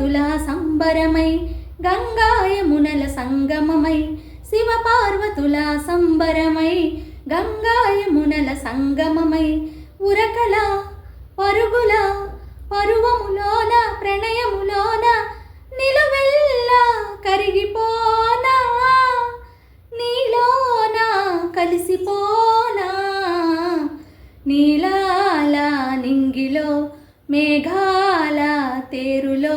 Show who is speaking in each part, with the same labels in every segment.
Speaker 1: తులా సంబరమై గంగాయమునల సంగమమై శివ పార్వతుల సంబరమై గంగాయమునల సంగమమై ఉరకల పరుగుల పరువములోన ప్రణయములోన నిలువెల్లా కరిగిపోనా నీలోన కలిసిపోనా నీలాల నింగిలో మేఘాల తేరులో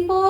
Speaker 1: participo